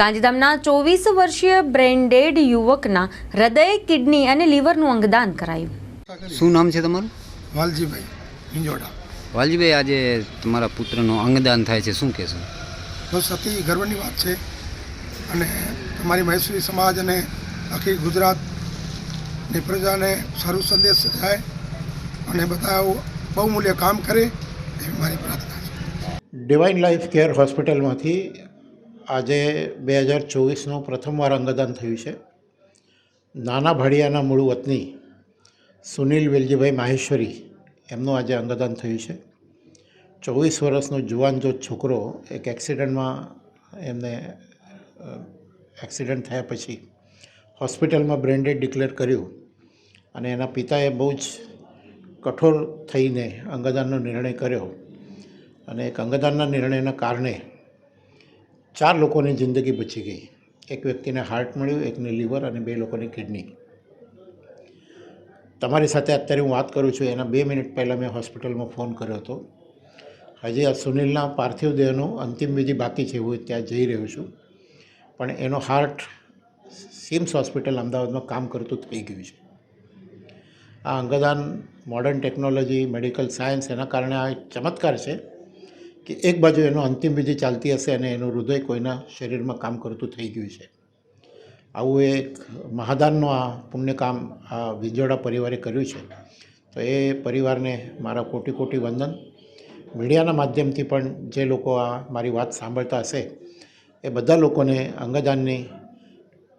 ગાંધીધામના ચોવીસ વર્ષીય બ્રેન્ડેડ યુવકના હૃદય કિડની અને લીવરનું અંગદાન કરાયું. શું નામ છે તમારું? વાલજીભાઈ હિંજોડા. વાલજીભાઈ આજે તમારા પુત્રનું અંગદાન થાય છે. શું કહેશો? બસ અતિ ગર્વની વાત છે. અને તમારી મહેસૂરી સમાજ અને આખી ગુજરાતની પ્રજાને સારું સંદેશ જાય અને બધા બહુમૂલ્ય કામ કરે એવી મારી પ્રાર્થના છે. ડિવાઇન લાઈફ કેર હોસ્પિટલમાંથી આજે બે હજાર ચોવીસનું પ્રથમવાર અંગદાન થયું છે. નાના ભાડિયાના મૂળ વતની સુનિલ વેલજીભાઈ માહેશ્વરી એમનું આજે અંગદાન થયું છે. ચોવીસ વર્ષનો જુવાન જો છોકરો એક એક્સિડન્ટમાં એમને એક્સિડન્ટ થયા પછી હોસ્પિટલમાં બ્રેન્ડેડ ડિક્લેર કર્યું અને એના પિતાએ બહુ જ કઠોર થઈને અંગદાનનો નિર્ણય કર્યો અને એક અંગદાનના નિર્ણયના કારણે ચાર લોકોની જિંદગી બચી ગઈ. એક વ્યક્તિને હાર્ટ મળ્યું, એકને લીવર અને બે લોકોની કિડની તમારી સાથે અત્યારે હું વાત કરું છું. એના બે મિનિટ પહેલાં મેં હોસ્પિટલમાં ફોન કર્યો હતો. હજી આ સુનિલના પાર્થિવ દેહનો અંતિમ વિધિ બાકી છે. હું ત્યાં જઈ રહ્યો છું. પણ એનો હાર્ટ સિમ્સ હોસ્પિટલ અમદાવાદમાં કામ કરતું થઈ ગયું છે. આ અંગદાન મોડર્ન ટેકનોલોજી મેડિકલ સાયન્સ એના કારણે આ ચમત્કાર છે. કે એક બાજુ એનો અંતિમ વિધિ ચાલતી હશે અને એનું હૃદય કોઈના શરીરમાં કામ કરતું થઈ ગયું છે. આવું એક મહાદાનનું આ પુણ્યકામ આ વિંજોડા પરિવારે કર્યું છે. તો એ પરિવારને મારા કોટી કોટી વંદન. મીડિયાના માધ્યમથી પણ જે લોકો આ મારી વાત સાંભળતા હશે, એ બધા લોકોને અંગદાનની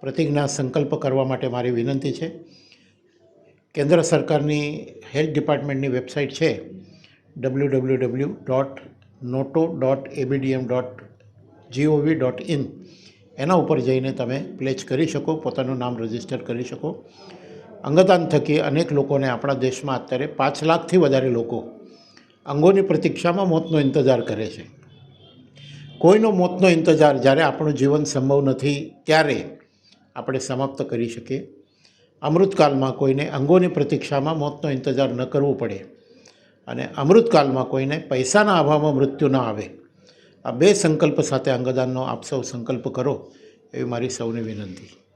પ્રતિજ્ઞા સંકલ્પ કરવા માટે મારી વિનંતી છે. કેન્દ્ર સરકારની હેલ્થ ડિપાર્ટમેન્ટની વેબસાઇટ છે, ડબલ્યુ ડબલ્યુ ડબલ્યુ ડોટ નોટો dot ABDM dot GOV dot in એના ઉપર જઈને તમે પ્લેચ કરી શકો, પોતાનું નામ રજિસ્ટર કરી શકો. અંગદાન થકી અનેક લોકોને આપણા દેશમાં અત્યારે પાંચ લાખથી વધારે લોકો અંગોની પ્રતીક્ષામાં મોતનો ઇંતજાર કરે છે. કોઈનો મોતનો ઇંતજાર જ્યારે આપણું જીવન સંભવ નથી, ત્યારે આપણે સમાપ્ત કરી શકીએ. અમૃતકાલમાં કોઈને અંગોની પ્રતીક્ષામાં મોતનો ઇંતજાર ન કરવો પડે. અને અમૃતકાલમાં કોઈને પૈસાના અભાવમાં મૃત્યુ ન આવે. આ બે સંકલ્પ સાથે અંગદાનનો આપ સૌ સંકલ્પ કરો એવી મારી સૌની વિનંતી.